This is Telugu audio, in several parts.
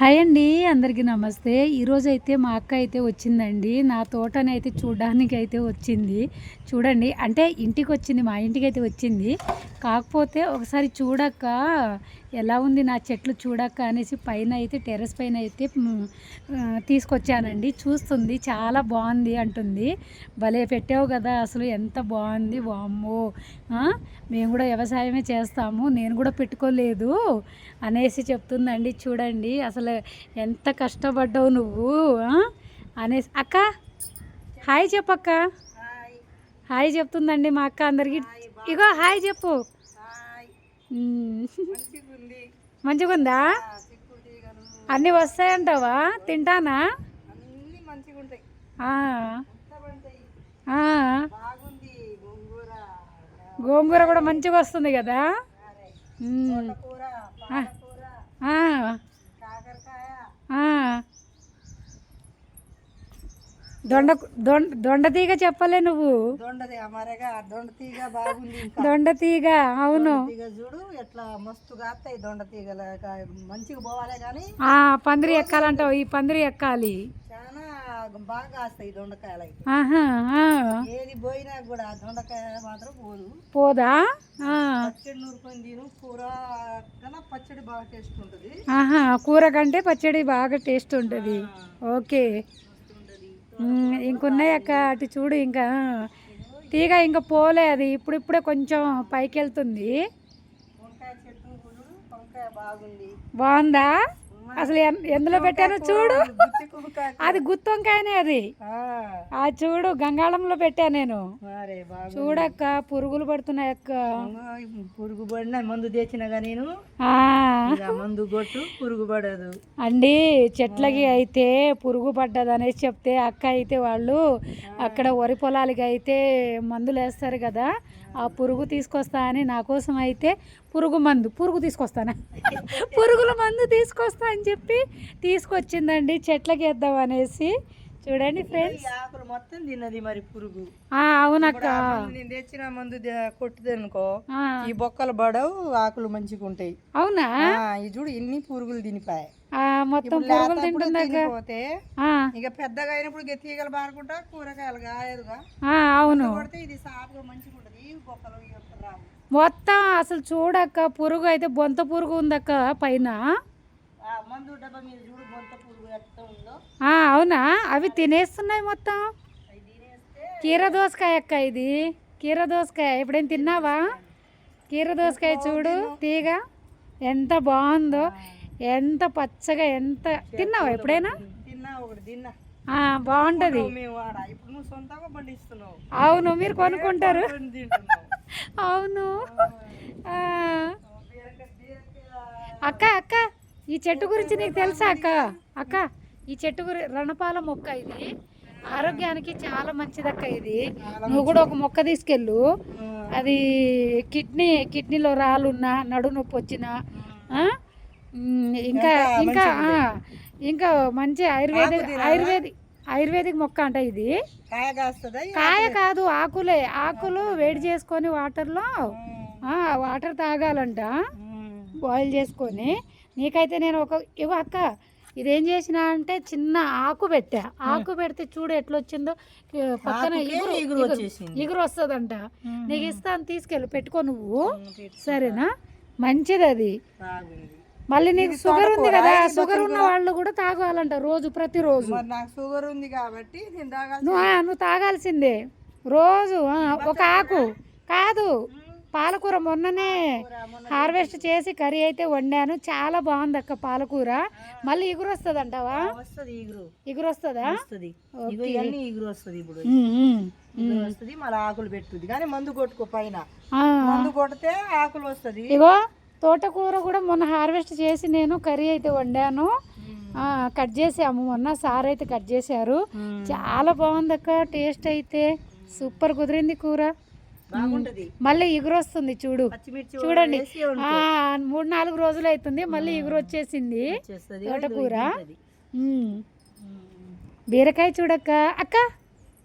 హాయ్ అండి అందరికీ నమస్తే. ఈరోజు అయితే మా అక్క అయితే వచ్చిందండి. నా తోటని అయితే చూడడానికి అయితే వచ్చింది. చూడండి అంటే ఇంటికి వచ్చింది మా ఇంటికి అయితే వచ్చింది. కాకపోతే ఒకసారి చూడక్క ఎలా ఉంది నా చెట్లు చూడక్క అనేసి పైన అయితే టెర్రస్ పైన అయితే తీసుకొచ్చానండి. చూస్తుంది చాలా బాగుంది అంటుంది. భలే పెట్టావు కదా అసలు ఎంత బాగుంది వామ్మో మేము కూడా వ్యవసాయమే చేస్తాము నేను కూడా పెట్టుకోలేదు అనేసి చెప్తుందండి. చూడండి అసలు ఎంత కష్టపడ్డావు నువ్వు? అనేసి అక్క హాయ్ చెప్పక్క. హాయ్. చెప్తుందండి మా అక్క అందరికి. ఇగో హాయ్ చెప్పు. మంచిగా ఉందా అన్నీ వస్తాయంటావా? తింటానా? గోంగూర. కూడా మంచిగా వస్తుంది కదా. కాకరకాయ. దొండ దొండ దొండతీగ చెప్పలే నువ్వు. దొండతీగ అవును. చూడు ఎట్లా మస్తు కాస్తాయి దొండ తీగల. మంచిగా పోవాలి కానీ పందిరి ఎక్కాలంటావు ఈ పందిరి ఎక్కాలి. చాలా బాగా కాస్తాయి దొండకాయలు. ఏది పోయినా కూడా దొండకాయ మాత్రం పోదు. పోదా. పచ్చడి నూరుకొని తిను కూర కన్నా పచ్చడి బాగా టేస్ట్ ఉంటుంది. ఆహా కూర కంటే పచ్చడి బాగా టేస్ట్ ఉంటుంది. ఓకే. ఇంకున్నాయి అక్క అటు చూడు ఇంకా. తీగ ఇంకా పోలే అది. ఇప్పుడిప్పుడే కొంచెం పైకి వెళ్తుంది బాగుందా? అసలు ఎందులో పెట్టానో చూడు. అది గుత్తి వంకాయనే అది ఆ, చూడు గంగాళంలో పెట్టా నేను. చూడక్క పురుగులు పడుతున్నాయి అక్క. పురుగు పడిన మందు తెచ్చినగా నేను. మందు కొట్టు పురుగు పడదు. అండి చెట్లకి అయితే పురుగు పడ్డది అనేసి చెప్తే అక్క అయితే వాళ్ళు అక్కడ వరి పొలాలకి అయితే మందులు వేస్తారు కదా. ఆ పురుగు తీసుకొస్తా అని నా కోసం అయితే పురుగు మందు పురుగు తీసుకొస్తానా? పురుగుల మందు తీసుకొస్తా అని చెప్పి తీసుకొచ్చిందండి చెట్లకి వేద్దాం అనేసి. చూడండి ఫ్రెండ్స్. ఆకులు మొత్తం తిన్నది మరి పురుగు. ఆ, అవునక్క నేను తెచ్చిన మందు కొట్టుది అనుకో ఈ బొక్కలు పడవు ఆకులు మంచిగా ఉంటాయి. అవునా? ఈ చూడు ఎన్ని పురుగులు తినిపాయి. ఆ, మొత్తం పురుగులు తింటుందాక పోతే ఆ, ఇక పెద్దగా అయినప్పుడు తీగలు బారుకుంటా కూరగాయలు కాయదుగా. ఆ, అవును. కొడితే ఇది సాపుగా మంచిగా ఉంటుంది. ఈ బొక్కలు రావు. మొత్తం అసలు చూడక్క పురుగు అయితే బొంత పురుగు ఉందక్క పైన. మందు డబ్బా మీద చూడు బొంత అవునా? అవి తినేస్తున్నాయి మొత్తం. కీర దోసకాయ అక్క ఇది. కీర దోసకాయ. ఎప్పుడైనా తిన్నావా? కీర దోసకాయ చూడు తీగ. ఎంత బాగుందో. ఎంత పచ్చగా ఎంత తిన్నావా ఎప్పుడైనా? బాగుంటది. ఇప్పుడు అవును మీరు కొనుక్కుంటారు. అవును. అక్క అక్క చెట్టు గురించి నీకు తెలుసా అక్క? అక్క ఈ చెట్టు గురి రణపాల మొక్క ఇది. ఆరోగ్యానికి చాలా మంచిది అక్క ఇది. నువ్వు కూడా ఒక మొక్క తీసుకెళ్ళు. అది కిడ్నీ కిడ్నీలో రాళ్ళున్నా నడు నొప్పి వచ్చినా ఇంకా ఇంకా ఇంకా మంచి ఆయుర్వేదిక్ ఆయుర్వేదిక్ ఆయుర్వేదిక్ మొక్క అంట ఇది. కాయ కాదు ఆకులే. ఆకులు వేడి చేసుకొని వాటర్లో వాటర్ తాగాలంట. బాయిల్ చేసుకొని నీకైతే నేను ఒక ఇవ్వ అక్క ఇదేం చేసిన అంటే చిన్న ఆకు పెట్టా. ఆకు పెడితే చూడు ఎట్లా వచ్చిందో పక్కన ఇగురు ఇగురు వస్తుందంట. నీకు ఇస్తాను తీసుకెళ్ళి పెట్టుకో నువ్వు. సరేనా? మంచిది అది మళ్ళీ నీకు షుగర్ ఉంది కదా షుగర్ ఉన్న వాళ్ళు కూడా తాగాలంట రోజు ప్రతిరోజు. షుగర్ ఉంది కాబట్టి నువ్వు తాగాల్సిందే. రోజు ఒక ఆకు. కాదు పాలకూర మొన్ననే హార్వెస్ట్ చేసి కర్రీ అయితే వండాను. చాలా బాగుంది అక్క పాలకూర మళ్ళీ ఇగురు వస్తుంది అంటావా వస్తుంది ఇగురు. వస్తుందా? వస్తుంది. ఇగో ఇవన్నీ ఈగురు వస్తుంది ఇప్పుడు. ఉమ్, ఉమ్. ఈగురు వస్తుంది మళ్ళీ ఆకులు పెట్టుద్ది. కానీ మందు కొట్టుకో పైన. మందు కొడితే ఆకులు వస్తుంది. ఇగో తోటకూర కూడా మొన్న హార్వెస్ట్ చేసి నేను కర్రీ అయితే వండాను. కట్ చేసాము మొన్న. సార్ అయితే కట్ చేశారు. చాలా బాగుంది అక్క టేస్ట్ అయితే. సూపర్ కుదిరింది కూర. మళ్ళీ ఇగురు వస్తుంది చూడు. చూడండి. మూడు నాలుగు రోజులు అవుతుంది మళ్ళీ ఇగురు వచ్చేసింది. తోటకూర. బీరకాయ చూడక్క. అక్క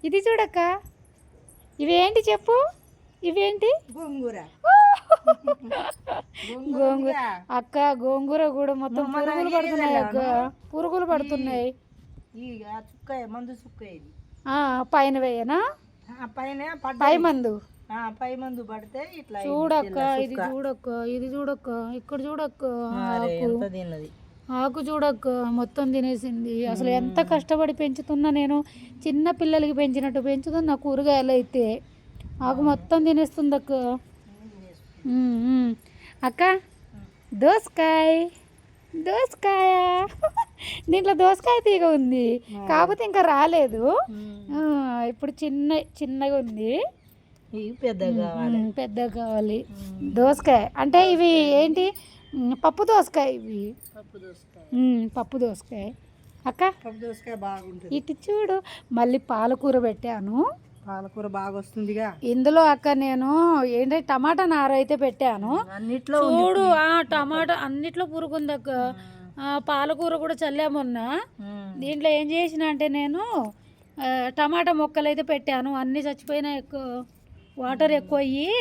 ఇది చూడక్క. ఇవేంటి చెప్పు? ఇవేంటి? గోంగూర. గోంగూర అక్క గోంగూర కూడా మొత్తం పురుగులు పడుతున్నాయి అక్క. పురుగులు పడుతున్నాయి. మందు పైన వేయనా? పైన పై మందు. పై మందు పడితే ఇట్లా చూడక్క ఇది. చూడక్క ఇది చూడక్క ఇక్కడ చూడక్క ఆకు. ఎంత తిన్నది? ఆకు చూడక్క మొత్తం తినేసింది. అసలు ఎంత కష్టపడి పెంచుతున్నా నేను చిన్న పిల్లలకి పెంచినట్టు పెంచుతున్నా కూరగాయలు అయితే. ఆకు మొత్తం తినేస్తుంది అక్క. అక్క దోసకాయ దోసకాయ. దీంట్లో దోసకాయ తీగ ఉంది. కాకపోతే ఇంకా రాలేదు. ఇప్పుడు చిన్న చిన్నగా ఉంది. పెద్దగా కావాలి. దోసకాయ. అంటే ఇవి ఏంటి? పప్పు దోసకాయ ఇవి. పప్పు దోసకాయ. ఉమ్, పప్పు దోసకాయ. అక్క? పప్పు దోసకాయ బాగుంటుంది. ఇటు చూడు. మళ్ళీ పాలకూర పెట్టాను. పాలకూర బాగా వస్తుందిగా ఇందులో అక్క నేను ఏంటి? టమాటా నార అయితే పెట్టాను. అన్నిట్లో చూడు ఆ టమాటా అన్నిట్లో పురుగు ఉంది అక్క పాలకూర కూడా చల్లే మొన్న. ఉమ్. దీంట్లో ఏం చేసిన అంటే నేను టమాటా మొక్కలు అయితే పెట్టాను. అన్నీ చచ్చిపోయినాయి ఎక్కువ వాటర్ ఎక్కువ అయ్యి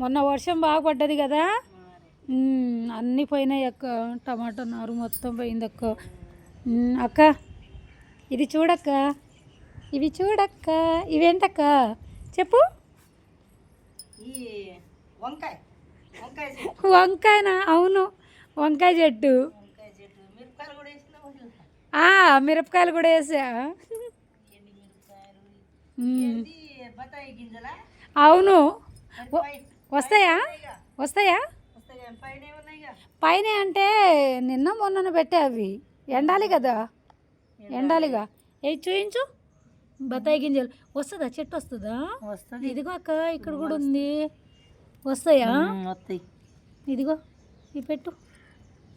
మొన్న వర్షం బాగా పడ్డది కదా. అన్నీ పోయినాయి అక్క. టమాటా నారు మొత్తం పోయింది అక్క అక్క ఇది చూడక్క. ఇవి చూడక్క. ఇవేంటక్క? చెప్పు. వంకాయ. వంకాయనా? అవును. వంకాయ చెట్టు. మిరపకాయలు కూడా వేసా. బత్తాయి గింజలా? అవును. వస్తాయా. వస్తాయా. పైన అంటే నిన్న మొన్న పెట్టే అవి. ఎండాలి కదా? ఎండాలిగా? ఏ చూయించు. బత్తాయి గింజలు. వస్తుందా? చెట్టు వస్తుందా? వస్తుంది. ఇదిగో అక్క ఇక్కడ కూడా ఉంది. వస్తాయా? వస్తాయి. ఇదిగో ఇది పెట్టు.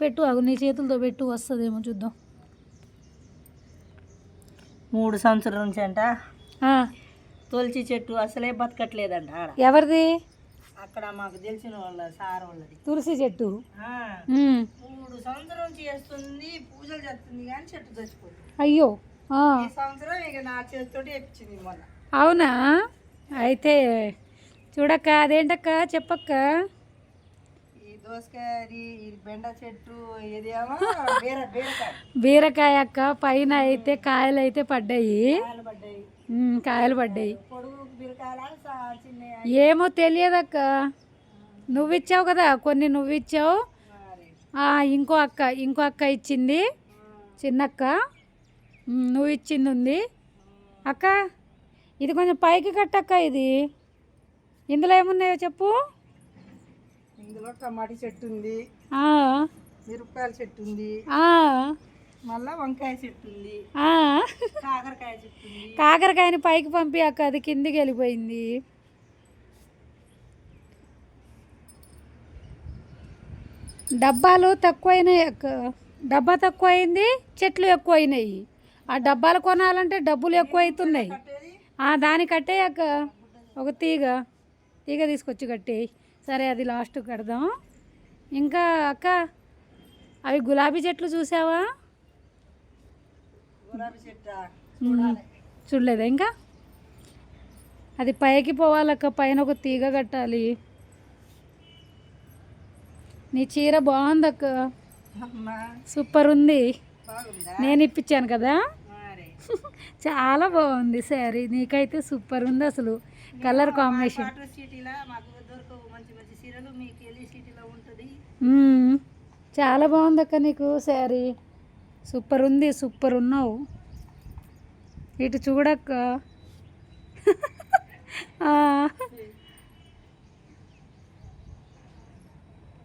పెట్టు అగు నీ చేతులతో పెట్టు. వస్తుందేమో చూద్దాం. మూడు సంవత్సరాల నుంచి అంట. తులసి చెట్టు అసలే బతకట్లేదంట ఆడ. ఎవరిది? అక్కడ మాకు తెలిసిన వాళ్ళ సార్ వాళ్ళది. తులసి చెట్టు? మూడు సంవత్సరం చేస్తుంది పూజలు చేస్తుంది కానీ చెట్టు చచ్చిపోతుంది అయ్యో ఈ సంవత్సరం ఇక నా చేతితోటి ఎప్పించింది మొన్న. అవునా? అయితే చూడక్క అదేంటక్క చెప్పక్క? ఈ దోసకాయ ఇది బెండ చెట్టు ఇదేమో బీరకాయ. బీరకాయ అక్క పైన అయితే కాయలు అయితే పడ్డాయి. పడ్డాయి. కాయలు పడ్డాయి. ఏమో తెలియదక్క. నువ్వు ఇచ్చావు కదా కొన్ని నువ్వు ఇచ్చావు ఇంకో అక్క ఇంకో అక్క ఇచ్చింది. చిన్నక్క. నువ్వు ఇచ్చింది ఉంది అక్క ఇది కొంచెం పైకి కట్టక్క ఇది. ఇందులో ఏమున్నాయో చెప్పు. ఇందులో టమాటీ చెట్టు ఉంది. మిరపకాయల చెట్టు ఉంది. మళ్ళా వంకాయ చెట్టు ఉంది. ఆ. కాకరకాయ చెట్టు కాకరకాయని పైకి పంపి అక్క అది కిందికి వెళ్ళిపోయింది. డబ్బాలు తక్కువైనాయి అక్క. డబ్బా తక్కువ అయింది చెట్లు ఎక్కువ అయినాయి ఆ డబ్బాలు కొనాలంటే డబ్బులు ఎక్కువ అవుతున్నాయి దాని కట్టే అక్క. ఒక తీగ తీగ తీసుకొచ్చి కట్టేయి. సరే అది లాస్ట్ కడదాం. ఇంకా అక్క అవి గులాబీ చెట్లు చూసావా. చూడలేదా ఇంకా? అది పైకి పోవాలక్క పైన ఒక తీగ కట్టాలి. నీ చీర బాగుందక్క. సూపర్ ఉంది నేను ఇప్పించాను కదా? చాలా బాగుంది శారీ. నీకైతే సూపర్ ఉంది అసలు కలర్ కాంబినేషన్. చాలా బాగుంది అక్క నీకు శారీ. సూపర్ ఉంది సూపర్ ఉన్నావు ఇటు చూడక్క.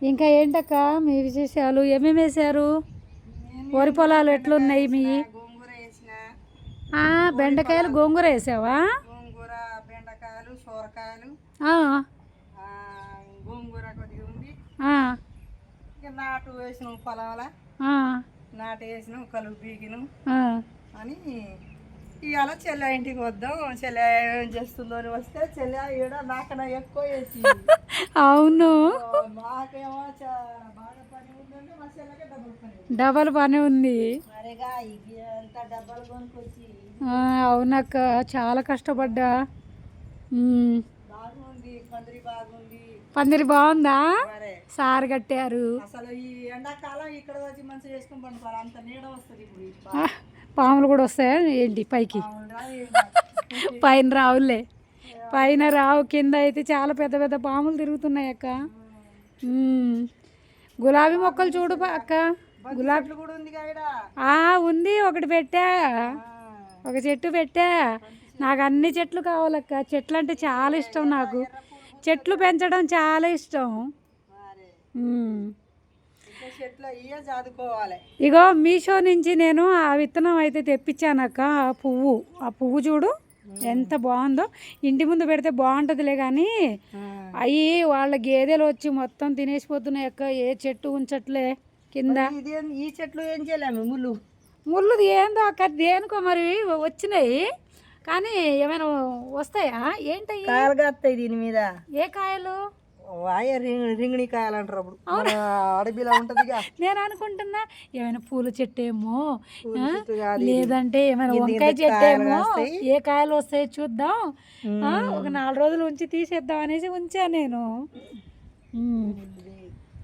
ఇంకా ఏంటక్క మీ విశేషాలు? ఏమేమి వేశారు? వరి పొలాలు ఎట్లున్నాయి మీ? గోంగూర వేసిన ఆ, బెండకాయలు గోంగూర వేసావా? గోంగూర బెండకాయలు సోరకాయలు. గోంగూర కొద్దిగా ఉంది. ఆ, ఇక నాటు వేసినాం పొలంలో. ఆ, నాటు వేసినాం కలుపు పీకినాం ఆ. అని ఇవాళ చెల్లె ఇంటికి వద్దాం చెల్లె ఏం చేస్తుందో అని వస్తే చెల్లె ఈడ నాకన్నా ఎక్కువ వేసి అవును మాకేమో బాగా పని ఉందంటే మా చెల్లెకే డబ్బులు పని. డబల్ పని ఉంది మరిగా ఇది అంత డబ్బాలు కొనుక్కొచ్చి ఆ, అవునక్క చాలా కష్టపడ్డా. బాగుంది పందిరి బాగుంది పందిరి బాగుందా? సారు కట్టారు. అసలు ఈ ఎండాకాలం ఇక్కడ వచ్చి మంచిగా వేసుకొని పండుకోవాలి అంత నీడ వస్తుంది ఇప్పుడు ఈ ఆ, పాములు కూడా వస్తాయా ఏంటి పైకి? పైన రావులే. పైన రావు కింద అయితే చాలా పెద్ద పెద్ద పాములు తిరుగుతున్నాయి అక్క. గులాబీ మొక్కలు చూడు అక్క. గులాబీ కూడా ఉంది ఉంది. ఒకటి పెట్టా. ఒక చెట్టు పెట్టా. నాకు అన్ని చెట్లు కావాలక్క. చెట్లు అంటే చాలా ఇష్టం నాకు. చెట్లు పెంచడం చాలా ఇష్టం. ఇగో మీషో నుంచి నేను ఆ విత్తనం అయితే తెప్పించానక్క ఆ పువ్వు. ఆ పువ్వు చూడు ఎంత బాగుందో. ఇంటి ముందు పెడితే బాగుంటుందిలే కానీ అవి వాళ్ళ గేదెలు వచ్చి మొత్తం తినేసిపోతున్నాయి అక్క ఏ చెట్టు ఉంచట్లే కింద. ఈ చెట్లు ఏం చేయలేము ముళ్ళు. ముళ్ళు ఏందో అక్క దేనికో మరి వచ్చినాయి. కానీ ఏమైనా వస్తాయా? ఏంటయ్యి? కాయలు కాస్తాయి దీని మీద. ఏ కాయలు? వాయ రింగిణి కాయలు అంటారు అప్పుడు. అడవిలో ఉంటదిగా. నేను అనుకుంటున్నా ఏమైనా పూల చెట్టు ఏమో. లేదంటే ఏమైనా వంకాయ చెట్టు ఏమో. ఏ కాయలు వస్తాయో చూద్దాం. ఒక నాలుగు రోజులు ఉంచి తీసేద్దాం అనేసి ఉంచా నేను.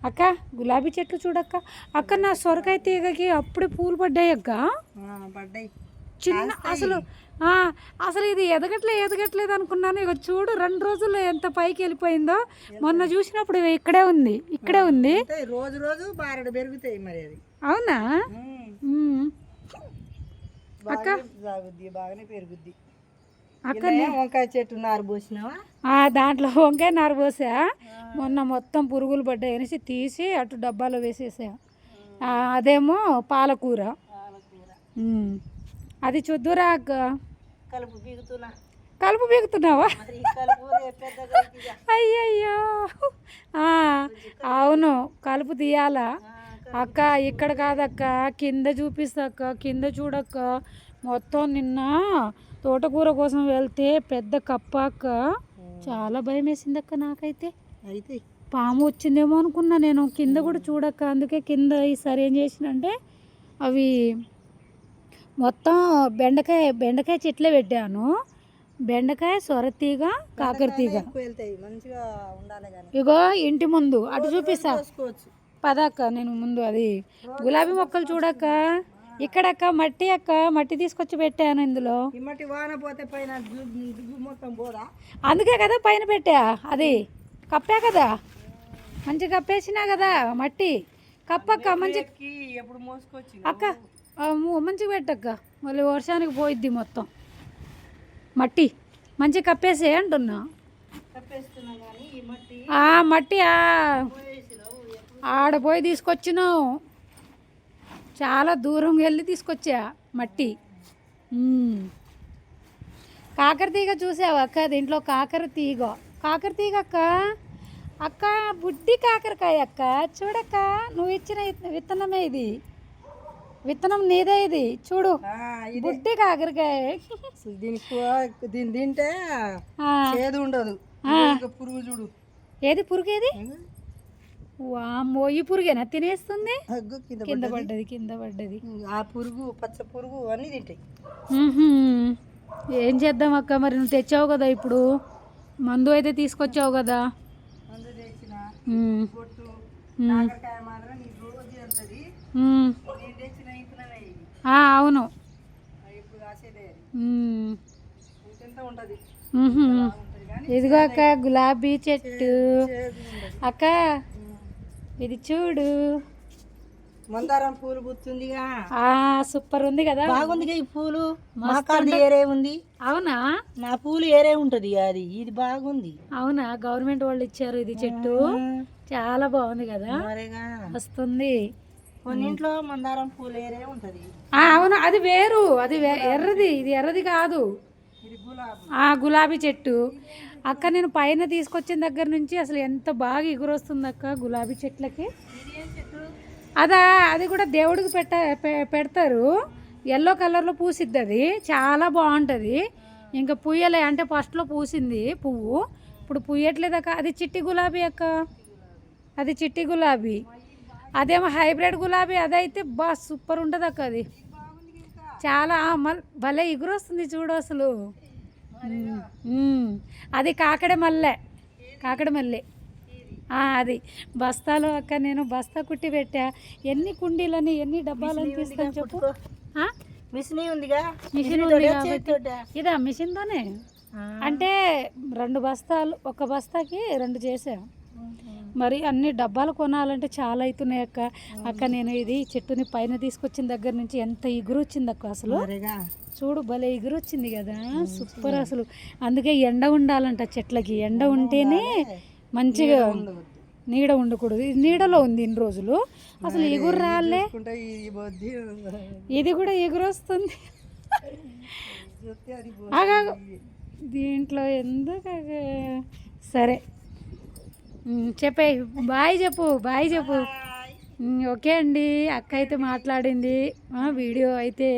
అక్క గులాబీ చెట్లు చూడక్క. అక్క నా సొరకాయ తీగకి అప్పుడే పూలు పడ్డాయి అక్క పడ్డాయి. చిన్న అసలు అసలు ఇది ఎదగట్లే ఎదగట్లేదు అనుకున్నాను. ఇక చూడు రెండు రోజుల్లో ఎంత పైకి వెళ్ళిపోయిందో. మొన్న చూసినప్పుడు ఇక్కడే ఉంది ఇక్కడే ఉంది. రోజు రోజు బారెడు పెరుగుతాయి మరి అది అవునా. ఉమ్. బాగానే పెరుగుద్ది. అక్క వంకాయ చెట్టు నారు పోసినావా? దాంట్లో వంకాయ నారు పోసా. మొన్న మొత్తం పురుగులు పడ్డాయి అనేసి తీసి అటు డబ్బాలో వేసేసా. అదేమో పాలకూర. అది చూద్దురా అక్క. కలుపు పీగుతున్నా కలుపు పీకుతున్నావా. అయ్యయ్యో. అవును కలుపు తీయాలా? అక్క ఇక్కడ కాదక్క కింద చూపిస్తా అక్క కింద చూడక్క. మొత్తం నిన్న తోటకూర కోసం వెళ్తే పెద్ద కప్ప అక్క. చాలా భయం వేసింది అక్క నాకైతే. అయితే? పాము వచ్చిందేమో అనుకున్నా నేను. కింద కూడా చూడక్క అందుకే కింద ఈసారి ఏం చేసినంటే అవి మొత్తం బెండకాయ బెండకాయ చెట్లే పెట్టాను. బెండకాయ సొరతీగ కాకరతీగ ఇగో ఇంటి ముందు అటు చూపిస్తా. పదక్క నేను ముందు అది. గులాబీ మొక్కలు చూడక్క. ఇక్కడక్క మట్టి అక్క మట్టి తీసుకొచ్చి పెట్టాను ఇందులో. మట్టి వాన పోతే పైన దు- దుమ్ము మొత్తం పోదా? అందుకే కదా పైన పెట్టా అది. కప్పా కదా? మంచి కప్పేసినా కదా మట్టి. కప్పక్క మంచి ఎక్కి ఎప్పుడు మోసుకొచ్చి అక్క మంచిగా పెట్టక్క. మళ్ళీ వర్షానికి పోయిద్ది మొత్తం. మట్టి మంచి కప్పేసే అంటున్నా. మట్టి ఆ మట్టి ఆ. పోయేసినావు ఎప్పుడు ఆడ పోయి తీసుకొచ్చినావు. చాలా దూరం వెళ్ళి తీసుకొచ్చా మట్టి. కాకర తీగ చూసావా అక్క? దీంట్లో కాకర తీగ. కాకర తీగ అక్క? అక్క బుడ్డి కాకరకాయ అక్క. చూడక్క నువ్వు ఇచ్చిన విత్- విత్తనమే ఇది. విత్తనం నీదే ఇది. చూడు బుడ్డి కాకరకాయ. అసలు దీని కూ- దీన్ని తింటే ఆ, చేదు ఉండదు. పురుగు చూడు. ఏది పురుగేది వామ్మో ఈ పురుగేనా? తినేస్తుంది? కింద పడ్డది. కింద పడ్డది. ఆ పురుగు పచ్చ పురుగు అన్నీ తింటాయి. ఏం చేద్దాం అక్క? మరి నువ్వు తెచ్చావు కదా ఇప్పుడు. మందు అయితే తీసుకొచ్చావు కదా. మందు కానీ ఇదిగో అక్క గులాబీ చెట్టు. అక్క ఇది చూడు. మందారం పూలు గుర్తుందిగా? ఆ సూపర్ ఉంది కదా. బాగుందిగా ఈ పూలు? మా కాదు ఏరే ఉంది. అవునా? నా పూలు ఏరే ఉంటది అది. ఇది బాగుంది. అవునా? గవర్నమెంట్ వాళ్ళు ఇచ్చారు ఇది చెట్టు. చాలా బాగుంది కదా. వస్తుంది. కొన్నింట్లో మందారం పూలు ఏరే ఉంటది. అవును అది వేరు. అది ఎర్రది ఇది ఎర్రది కాదు. ఆ గులాబీ చెట్టు. అక్క నేను పైన తీసుకొచ్చిన దగ్గర నుంచి అసలు ఎంత బాగా ఎగురొస్తుంది అక్క గులాబీ చెట్లకి. అదా అది కూడా దేవుడికి పెట్ట పె- పెడతారు. ఎల్లో కలర్లో పూసిద్ది అది చాలా బాగుంటుంది. ఇంకా పుయ్యలే అంటే ఫస్ట్లో పూసింది పువ్వు. ఇప్పుడు పుయ్యట్లేదు అక్క అది చిట్టి గులాబీ అక్క. అది చిట్టి గులాబీ. అదేమో హైబ్రిడ్ గులాబీ అదైతే బా సూపర్ ఉంటుంది అక్క అది. చాలా మల్ భలే ఎగురొస్తుంది చూడు అసలు. అది కాకడ మల్లె కాకడ మల్లె. అది. బస్తాలో అక్క నేను బస్తా కుట్టి పెట్టా. ఎన్ని కుండీలని ఎన్ని డబ్బాలని తీస్తాను చెప్పు? మిషన్ ఉందిగా. మిషన్ ఉంది కాబట్టి. ఇదా మిషన్తోనే? అంటే రెండు బస్తాలు ఒక బస్తాకి రెండు చేసా. మరి అన్ని డబ్బాలు కొనాలంటే చాలా అవుతున్నాయి అక్క. అక్క నేను ఇది చెట్టుని పైన తీసుకొచ్చిన దగ్గర నుంచి ఎంత ఎగురు వచ్చింది అక్క అసలు. చూడు భలే ఎగురు వచ్చింది కదా. సూపర్ అసలు. అందుకే ఎండ ఉండాలంట చెట్లకి. ఎండ ఉంటేనే మంచిగా నీడ ఉండకూడదు. ఇది నీడలో ఉంది ఇన్ని రోజులు. అసలు ఎగురు రాలే. ఇది కూడా ఎగురు వస్తుంది. దీంట్లో ఎందుకు సరే. చెప్పే బాయ్ చెప్పు బాయ్ చెప్పు. ఓకే అండి అక్క అయితే మాట్లాడింది. వీడియో అయితే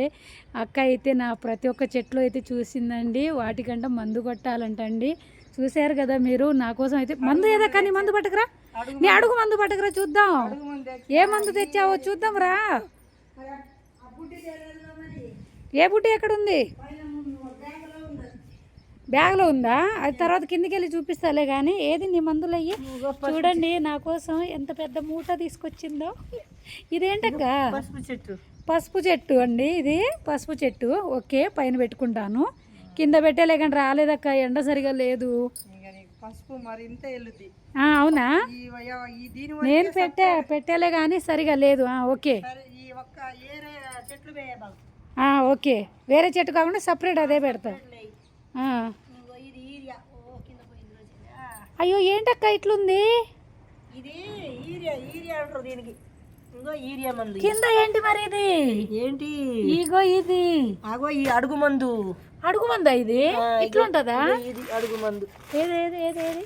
అక్క అయితే నా ప్రతి ఒక్క చెట్లు అయితే చూసిందండి. వాటికంటే మందు కొట్టాలంటండి. చూశారు కదా మీరు నా కోసం అయితే మందు ఏదో కానీ మందు పట్టుకురా. నీ అడుగు మందు పట్టుకురా చూద్దాం. ఏ మందు తెచ్చావో చూద్దాం రా. ఏ బుట్టి ఎక్కడ ఉంది బ్యాగ్లో ఉందా? అది తర్వాత కిందికి వెళ్ళి చూపిస్తాలే కానీ ఏది నీ మందులు అయ్యి చూడండి నా కోసం ఎంత పెద్ద మూట తీసుకొచ్చిందో. ఇదేంటక్క? పసుపు చెట్టు. పసుపు చెట్టు అండి ఇది పసుపు చెట్టు. ఓకే పైన పెట్టుకుంటాను. కింద పెట్టేలే కానీ రాలేదక్క ఎండ సరిగా లేదు. పసుపు మరి ఇంత ఎల్లుద్ది. ఆ, అవునా? నేను పెట్టే పెట్టేలే కానీ సరిగా లేదు. ఓకే. ఓకే. వేరే చెట్టు కాకుండా సపరేట్ అదే పెడతా. అయ్యో ఏంటక్క ఇట్లుంది? ఇది ఈరియా ఈరియా అంటారు దీనికి. ఇంకో ఈరియా మందు కింద ఏంటి మరి ఇది? ఏంటి? ఇగో ఇది. ఆగో ఈ అడుగు మందు. అడుగు మందా ఇది? ఇట్లుంటదా? ఇది అడుగు మందు. ఏది ఏది ఏది ఏది?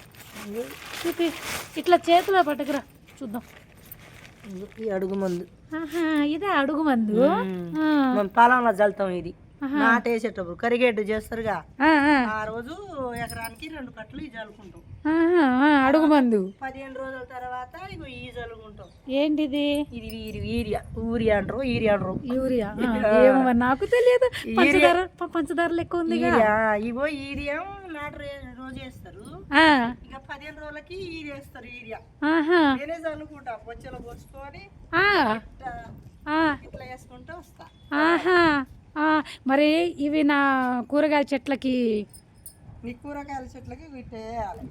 చూపి. ఇట్లా చేతిలో పట్టుకురా. చూద్దాం. ఈ అడుగు మందు. ఇదే అడుగు మందు? మనం పొలంలో చల్లుతాం ఇది. నాటేసేటప్పుడు కరిగేట్టు చేస్తారుగా. ఆ, రోజు ఎకరానికి రెండు కట్టలు ఈ ఆ, అడుగు మందు. పదిహేను రోజుల తర్వాత ఇగో ఈ చల్లుకుంటాం ఏంటిది? ఇది ఈరియా ఊరియా అంటారు ఈరియా అంటారు. యూరియా? ఏమో నాకు తెలియదు. పంచదార పంచదార లెక్క ఉంది ఇగో ఈరియా నాటు రోజు వేస్తారు. ఇక పదిహేను రోజులకి ఈరియా వేస్తారు ఆహా, నేనే చల్లుకుంటా బొచ్చలో పోసుకొని ఇట్లా వేసుకుంటూ వస్తా. ఆహా, మరి ఇవి నా కూరగాయల చెట్లకి నీ కూరగాయల చెట్లకి వీటి వేయాలి.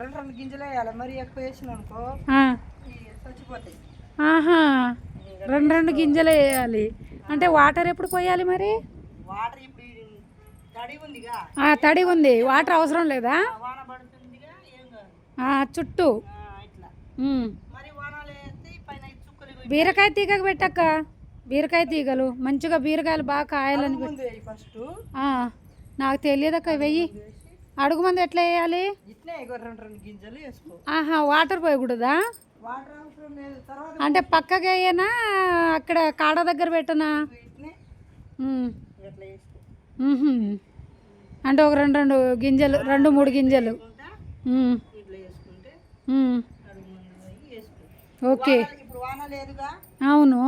రెండు రెండు గింజలు వేయాలి. మరి ఎక్కువ వేసిన అనుకో చచ్చిపోతాయి. ఆహా. రెండు రెండు గింజలు వేయాలి. అంటే వాటర్ ఎప్పుడు పోయాలి మరి? వాటర్ ఇప్పుడు తడి ఉందిగా. తడి ఉంది. వాటర్ అవసరం లేదా? చుట్టూ. మరి బీరకాయ తీగకు పెట్టక్క. బీరకాయ తీగలు. మంచిగా బీరకాయలు బాగా కాయాలని ఫస్ట్ ఆ, నాకు తెలియదక్క వెయ్యి. అడుగు మంది ఎట్లా వేయాలి? ఆహా వాటర్ పోయకూడదా? అంటే పక్కకి వేయనా? అక్కడ కాడ దగ్గర పెట్టనా. అంటే ఒక రెండు రెండు గింజలు రెండు మూడు గింజలు. ఓకే. అవును.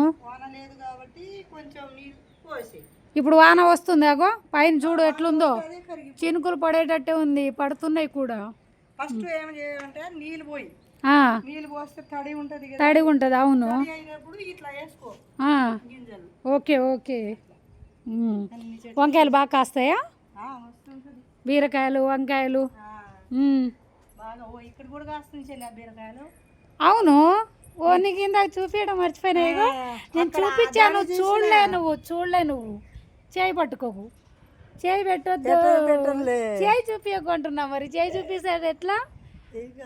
కొంచెం నీళ్ళు పోసి. ఇప్పుడు వాన వస్తుంది అగో పైన చూడు ఎట్లుందో. చినుకులు పడేటట్టే ఉంది పడుతున్నాయి కూడా. ఫస్ట్ ఏం చేయాలంటే నీళ్ళు పోయి. ఆ, నీళ్ళు పోస్తే తడి ఉంటది కదా. తడిగా ఉంటుంది అవును. తడి అయినప్పుడు ఇట్లా వేసుకో ఆ, గింజలు. Okay okay. వంకాయలు బాగా కాస్తాయా? ఆ, వస్తుంటది. బీరకాయలు వంకాయలు. ఆ, ఉమ్. బాగా ఓ ఇక్కడ కూడా కాస్తుంది బీరకాయలు. అవును. ఓ నీకు ఇందాక చూపించడం మర్చిపోయినా ఇగో నేను చూపించాను చూడలే నువ్వు చూడలే నువ్వు. చేయి పట్టుకోకు. చేయి పెట్టొద్దు. చేయి చూపించకుంటున్నా మరి. చేయి చూపిస్తాడు ఎట్లా?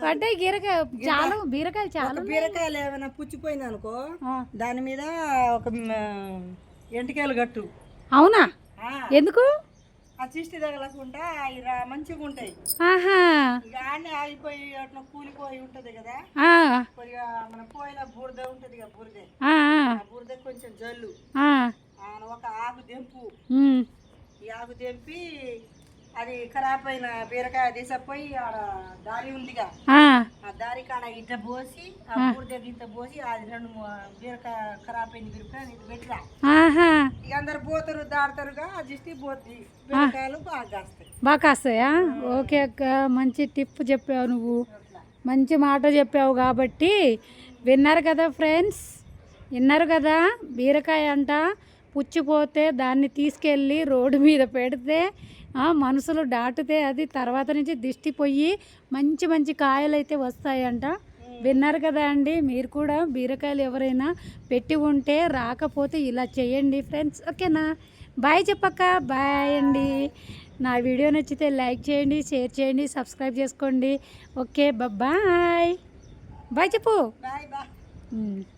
అంటే బీరకాయ చాలా బీరకాయలు చాలా. బీరకాయలు ఏమైనా పుచ్చిపోయింది అనుకో. దాని మీద ఒక ఎంటికాయలు గట్టు. అవునా? ఎందుకు? ఆ చిష్టి తగలకుండా రా- మంచిగా ఉంటాయి. ఆడనే ఆగిపోయి అట్లా కూలిపోయి ఉంటది కదా. కొద్దిగా మన పోయిన బూరద ఉంటది కదా బూరద బూరద కొంచెం జల్లు. ఒక ఆకు దెంపు ఈ ఆకు తెంపి అది ఖరాబ్ అయిన బీరకాయ తీసపోయి ఆడ దారి ఉందిగా. ఆ, ఆ దారి కాడ ఇట్ట పోసి ఆ బూడిద గిట్ట పోసి అది రెండు బీరకాయ ఖరాబ్ అయిన బీరకాయ ఇది పెట్టిరా ఇక అందరు పోతారు దాడతారుగా ఆ జిస్టి పోతుంది బీరకాయలు బాగా కాస్తాయి. బాగా కాస్తాయా? ఓకే అక్క మంచి టిప్ చెప్పావు నువ్వు. మంచి మాట చెప్పావు కాబట్టి విన్నారు కదా ఫ్రెండ్స్? విన్నారు కదా? బీరకాయ అంట పుచ్చిపోతే దాన్ని తీసుకెళ్ళి రోడ్డు మీద పెడితే మనసులు దాటితే అది తర్వాత నుంచి దిష్టి పోయి మంచి మంచి కాయలు అయితే వస్తాయంట. విన్నారు కదా అండి మీరు కూడా బీరకాయలు ఎవరైనా పెట్టి ఉంటే రాకపోతే ఇలా చేయండి ఫ్రెండ్స్. ఓకేనా? బాయ్ చెప్పక్క బాయ్ అండి. నా వీడియో నచ్చితే లైక్ చేయండి షేర్ చేయండి సబ్స్క్రైబ్ చేసుకోండి. Okay bye. బాయ్ చెప్పు. Bye bye.